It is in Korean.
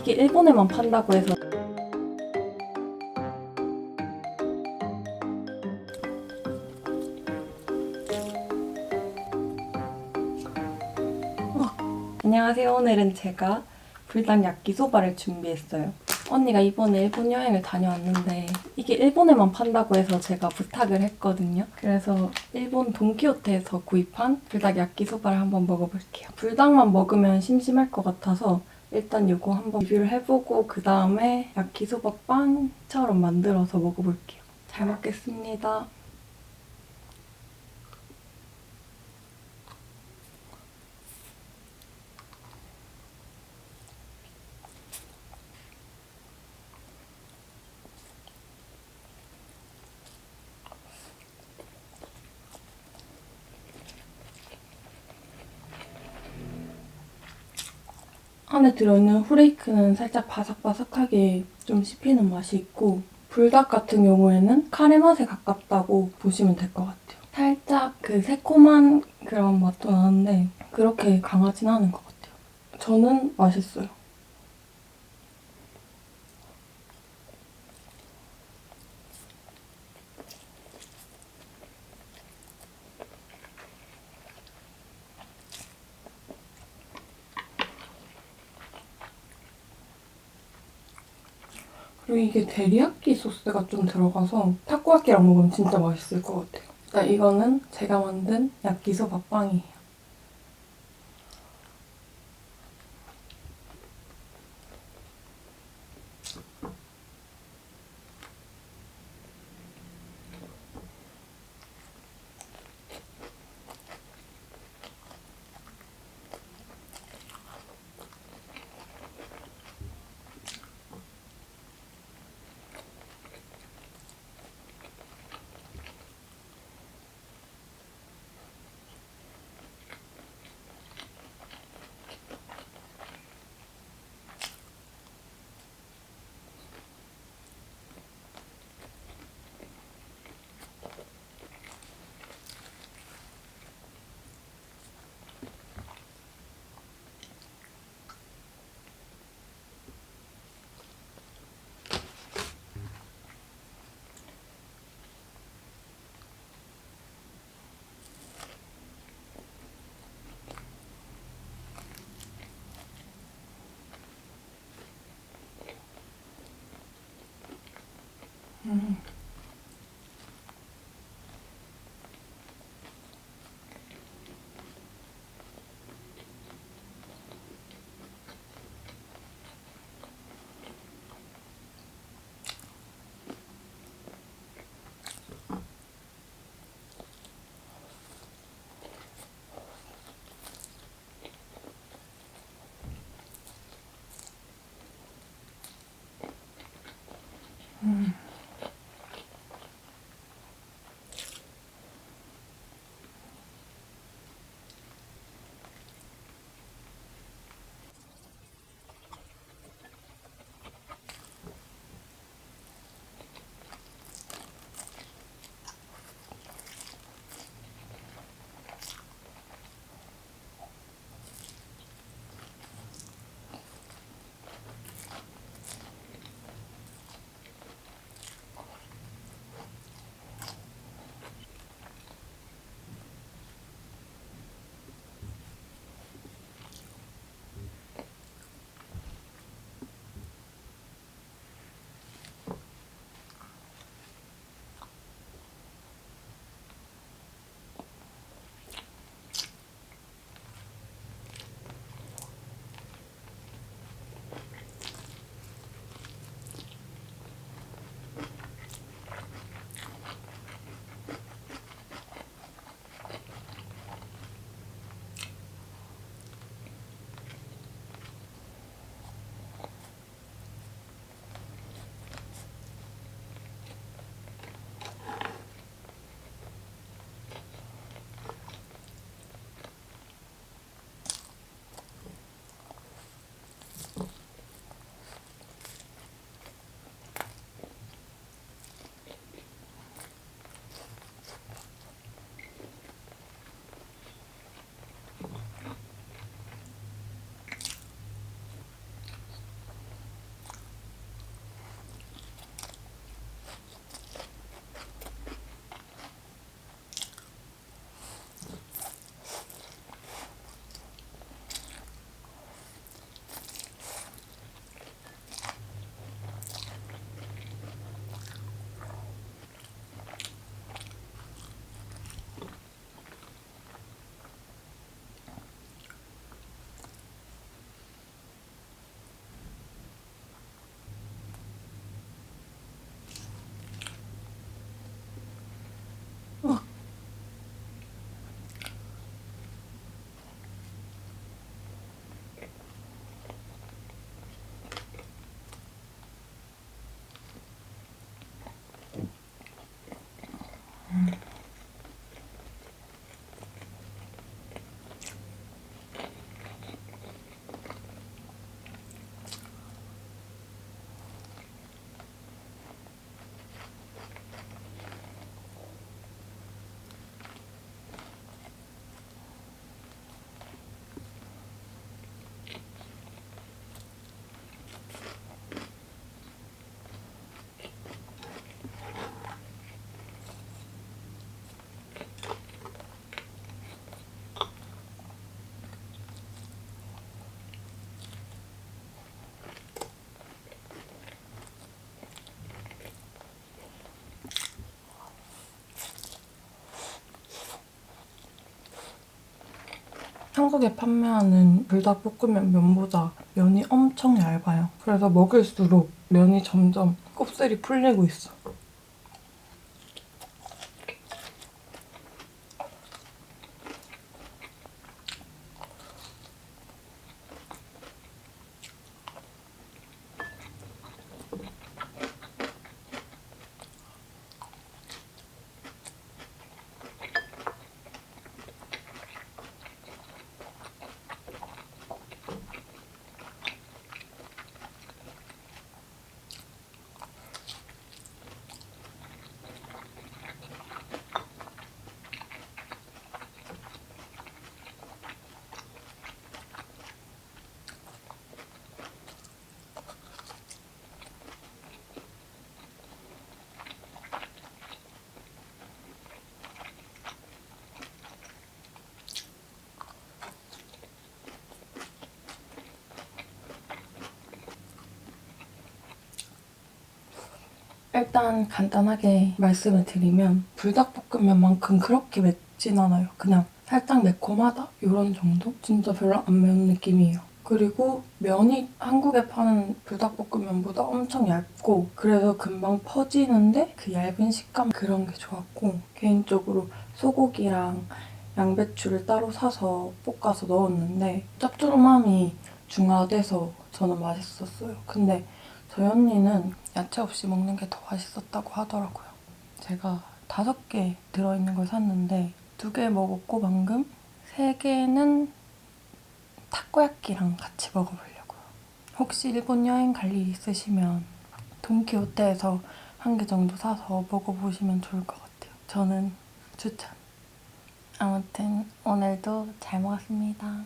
이게 일본에만 판다고 해서 어, 안녕하세요. 오늘은 제가 불닭 야끼소바를 준비했어요. 언니가 이번에 일본 여행을 다녀왔는데 이게 일본에만 판다고 해서 제가 부탁을 했거든요. 그래서 일본 돈키호테에서 구입한 불닭 야끼소바를 한번 먹어볼게요. 불닭만 먹으면 심심할 것 같아서 일단 이거 한번 리뷰를 해보고 그 다음에 야끼소바 빵처럼 만들어서 먹어볼게요. 잘 먹겠습니다. 안에 들어있는 후레이크는 살짝 바삭바삭하게 좀 씹히는 맛이 있고 불닭 같은 경우에는 카레 맛에 가깝다고 보시면 될 것 같아요. 살짝 그 새콤한 그런 맛도 나는데 그렇게 강하진 않은 것 같아요. 저는 맛있어요. 그리고 이게 데리야끼 소스가 좀 들어가서 타코야끼랑 먹으면 진짜 맛있을 것 같아요. 일단 이거는 제가 만든 야끼소바 빵이에요. Mm-hmm. 한국에 판매하는 불닭볶음면 면보다 면이 엄청 얇아요. 그래서 먹을수록 면이 점점 곱슬이 풀리고 있어. 일단 간단하게 말씀을 드리면 불닭볶음면만큼 그렇게 맵진 않아요. 그냥 살짝 매콤하다? 이런 정도? 진짜 별로 안 매운 느낌이에요. 그리고 면이 한국에 파는 불닭볶음면보다 엄청 얇고 그래서 금방 퍼지는데 그 얇은 식감 그런 게 좋았고 개인적으로 소고기랑 양배추를 따로 사서 볶아서 넣었는데 짭조름함이 중화돼서 저는 맛있었어요. 근데 저희 언니는 야채 없이 먹는 게 더 맛있었다고 하더라고요. 제가 다섯 개 들어있는 걸 샀는데 두 개 먹었고 방금 세 개는 타코야끼랑 같이 먹어보려고요. 혹시 일본 여행 갈 일 있으시면 돈키호테에서 한 개 정도 사서 먹어보시면 좋을 것 같아요. 저는 추천. 아무튼 오늘도 잘 먹었습니다.